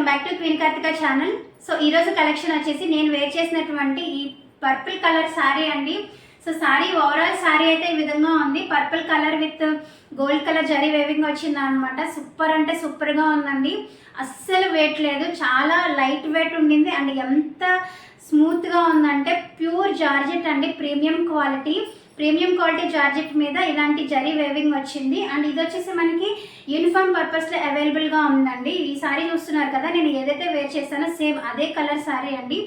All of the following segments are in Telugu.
Welcome back to queen Karthika channel. So ఈరోజు కలెక్షన్ వచ్చేసి నేను వేర్ చేసినటువంటి ఈ పర్పుల్ కలర్ శారీ అండి. సో శారీ ఓవరాల్ శారీ అయితే ఈ విధంగా ఉంది. Purple colour with gold colour zari weaving వచ్చింది అనమాట సూపర్ అంటే సూపర్గా ఉందండి. అస్సలు వెయిట్ లేదు. చాలా లైట్ వెయిట్ ఉండింది. అండ్ ఎంత స్మూత్గా ఉందంటే ప్యూర్ జార్జెట్ అండి. Premium quality. Premium quality georgette మీద ఇలాంటి జరీ వేవింగ్ వచ్చింది. అండ్ ఇది వచ్చేసి మనకి యూనిఫామ్ పర్పస్లో అవైలబుల్గా ఉందండి. ఈ సారీ చూస్తున్నారు కదా నేను ఏదైతే వేర్ చేస్తానో సేమ్ అదే కలర్ సారీ అండి.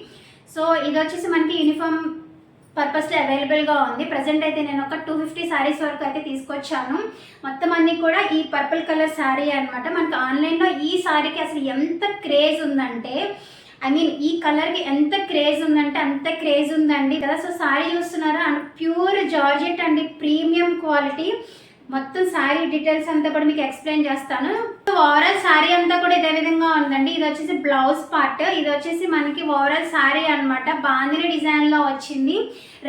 సో ఇది వచ్చేసి మనకి యూనిఫామ్ పర్పస్లో అవైలబుల్గా ఉంది. ప్రజెంట్ అయితే నేను ఒక టూ ఫిఫ్టీ శారీస్ వరకు అయితే తీసుకొచ్చాను. మొత్తం అన్ని కూడా ఈ పర్పుల్ కలర్ శారీ అనమాట మనకి ఆన్లైన్లో ఈ శారీకి అసలు ఎంత క్రేజ్ ఉందంటే ఐ మీన్ ఈ కలర్కి ఎంత క్రేజ్ ఉందంటే అంత క్రేజ్ ఉందండి. కదా? సో శారీ చూస్తున్నారా? అండ్ ప్యూర్ జార్జెట్ అండి. ప్రీమియం క్వాలిటీ మొత్తం శారీ డీటెయిల్స్ అంతా కూడా మీకు ఎక్స్ప్లెయిన్ చేస్తాను. ఓవరాల్ శారీ అంతా కూడా ఇదే విధంగా ఉందండి. ఇది వచ్చేసి బ్లౌజ్ పార్ట్ ఇది వచ్చేసి మనకి ఓవరాల్ శారీ అనమాట బాందిని డిజైన్లో వచ్చింది.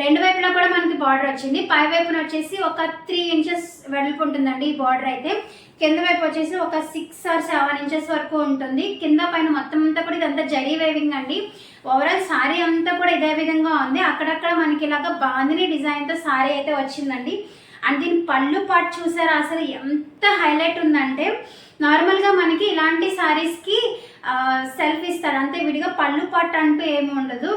రెండు వైపులా కూడా మనకి బార్డర్ వచ్చింది. పై వైపున వచ్చేసి ఒక త్రీ ఇంచెస్ వెడల్పు ఉంటుందండి ఈ బార్డర్ అయితే. కింద వైపు వచ్చేసి ఒక సిక్స్ ఆర్ సెవెన్ ఇంచెస్ వరకు ఉంటుంది. కింద పైన మొత్తం అంతా కూడా ఇదంతా జరీ వేవింగ్ అండి. ఓవరాల్ శారీ అంతా కూడా ఇదే విధంగా ఉంది. అక్కడక్కడ మనకి ఇలాగ బాందిని డిజైన్తో శారీ అయితే వచ్చిందండి. అండ్ దీని పళ్ళు పాటు చూసారా? అసలు ఎంత హైలైట్ ఉందంటే నార్మల్గా మనకి ఇలాంటి శారీస్కి సెల్ఫ్ ఇస్తారు అంతే విడిగా పళ్ళు పాటు అంటూ ఏమి ఉండదు.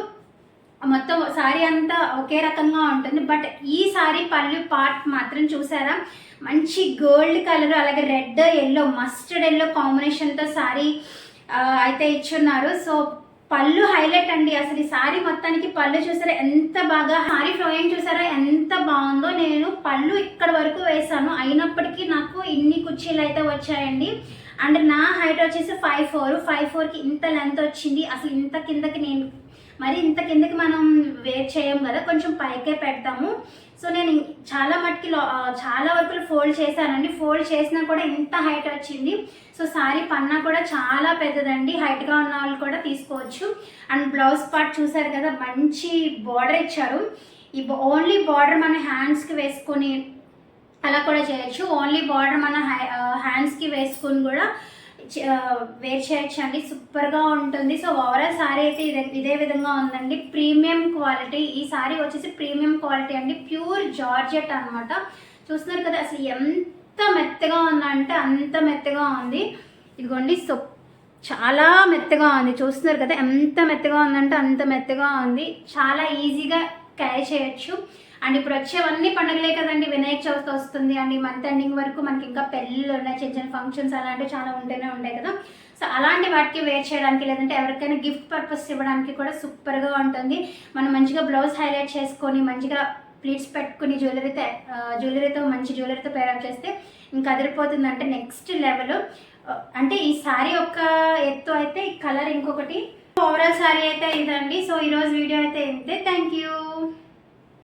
మొత్తం శారీ అంతా ఒకే రకంగా ఉంటుంది. బట్ ఈ సారీ పళ్ళు పార్ట్ మాత్రం చూసారా? మంచి గోల్డ్ కలర్ అలాగే రెడ్ ఎల్లో మస్టర్డ్ ఎల్లో కాంబినేషన్తో శారీ అయితే ఇచ్చున్నారు. సో పళ్ళు హైలైట్ అండి. అసలు ఈ సారీ మొత్తానికి పళ్ళు చూసారా? ఎంత బాగా సారీ ఫ్లోయింగ్ చూసారా? ఎంత బాగుందో నేను పళ్ళు ఇక్కడ వరకు వేసాను అయినప్పటికీ నాకు ఇన్ని కుర్చీలు అయితే వచ్చాయండి. అండ్ నా హైట్ వచ్చేసి ఫైవ్ ఫోర్ ఫైవ్ ఫోర్కి ఇంత లెంత్ వచ్చింది. అసలు ఇంత కిందకి నేను మరి ఇంత కిందకి మనం వేట్ చేయం కదా కొంచెం పైకే పెడతాము. సో నేను చాలా మట్టుకి లో- చాలా వరకు ఫోల్డ్ చేశానండి. ఫోల్డ్ చేసినా కూడా ఇంత హైట్ వచ్చింది. సో సారీ పన్నా కూడా చాలా పెద్దదండి. హైట్గా ఉన్న వాళ్ళు కూడా తీసుకోవచ్చు. అండ్ బ్లౌజ్ పార్ట్ చూసారు కదా మంచి బార్డర్ ఇచ్చారు. ఈ ఓన్లీ బార్డర్ మన హ్యాండ్స్కి వేసుకొని అలా కూడా చేయొచ్చు. ఓన్లీ బార్డర్ మన హ్యాండ్స్కి వేసుకొని కూడా వేర్ చేయొచ్చు అండి సూపర్గా ఉంటుంది. సో ఓవరాల్ సారీ అయితే ఇదే ఇదే విధంగా ఉందండి. ప్రీమియం క్వాలిటీ ఈ సారీ వచ్చేసి ప్రీమియం క్వాలిటీ అండి. ప్యూర్ జార్జెట్ అనమాట చూస్తున్నారు కదా అసలు ఎంత మెత్తగా ఉందంటే అంత మెత్తగా ఉంది. ఇదిగోండి సో చాలా మెత్తగా ఉంది. చూస్తున్నారు కదా ఎంత మెత్తగా ఉందంటే అంత మెత్తగా ఉంది. చాలా ఈజీగా క్యారీ చేయొచ్చు. అండ్ ఇప్పుడు వచ్చేవన్నీ పండుగలే కదండి. వినాయక చవితి వస్తుంది అండ్. ఈ మంత్ ఎండింగ్ వరకు మనకి ఇంకా పెళ్ళిళ్ళు ఉన్నాయి. చిన్న చిన్న ఫంక్షన్స్ అలాంటివి చాలా ఉంటూనే ఉంటాయి కదా. సో అలాంటి వాటికి వేర్ చేయడానికి లేదంటే ఎవరికైనా గిఫ్ట్ పర్పస్ ఇవ్వడానికి కూడా సూపర్గా ఉంటుంది. మనం మంచిగా బ్లౌజ్ హైలైట్ చేసుకొని మంచిగా ప్లీట్స్ పెట్టుకుని జ్యువెలరీతో జ్యువెలరీతో మంచి జ్యువెలరీతో పేరప్ చేస్తే ఇంకా అదిరిపోతుంది అంటే నెక్స్ట్ లెవెల్ అంటే ఈ సారీ ఒక ఎత్తు అయితే ఈ కలర్ ఇంకొకటి ఓవరాల్ సారీ అయితే ఇదండి సో ఈరోజు వీడియో అయితే ఇంతే. Thank you.